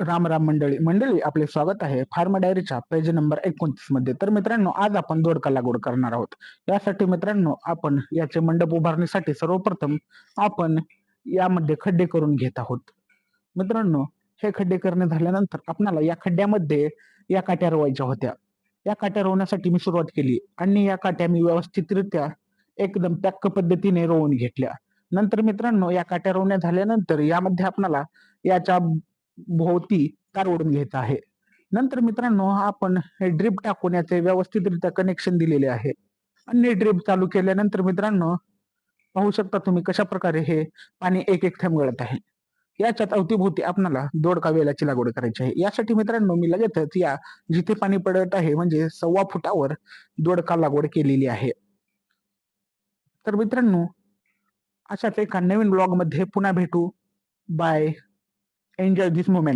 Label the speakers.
Speaker 1: राम राम मंडळी. मंडळी आपले स्वागत आहे फार्मा डायरीच्या पेज नंबर एकोणतीसमध्ये. तर मित्रांनो आज आपण दोडका लागवड करणार आहोत. यासाठी मित्रांनो आपण याचे मंडप उभारणीसाठी सर्वप्रथम आपण यामध्ये खड्डे करून घेत आहोत. मित्रांनो हे खड्डे करणे झाल्यानंतर आपणाला या खड्ड्यामध्ये या काट्या रोवायच्या होत्या. या काट्या रोवण्यासाठी मी सुरुवात केली आणि या काट्या मी व्यवस्थितरित्या एकदम पॅक्क पद्धतीने रोवून घेतल्या. नंतर मित्रांनो या काट्या रोवण्या झाल्यानंतर यामध्ये आपणाला याच्या भोवती तार ओढून घ्यायचा आहे. नंतर मित्रांनो आपण हे ड्रिप टाकून याचे व्यवस्थितरित्या कनेक्शन दिलेले आहे. आणि ड्रिप चालू केल्यानंतर मित्रांनो पाहू शकता तुम्ही कशा प्रकारे हे पाणी एक एक थेंब गळत आहे. याच्यात अवतीभोवती आपणाला दोडका वेलाची लागवड करायची आहे. यासाठी मित्रांनो मी लगेचच या जिथे पाणी पडत आहे म्हणजे सव्वा फुटावर दोडका लागवड केलेली आहे. तर मित्रांनो अशाच एका नवीन ब्लॉगमध्ये पुन्हा भेटू. Bye enjoy this moment.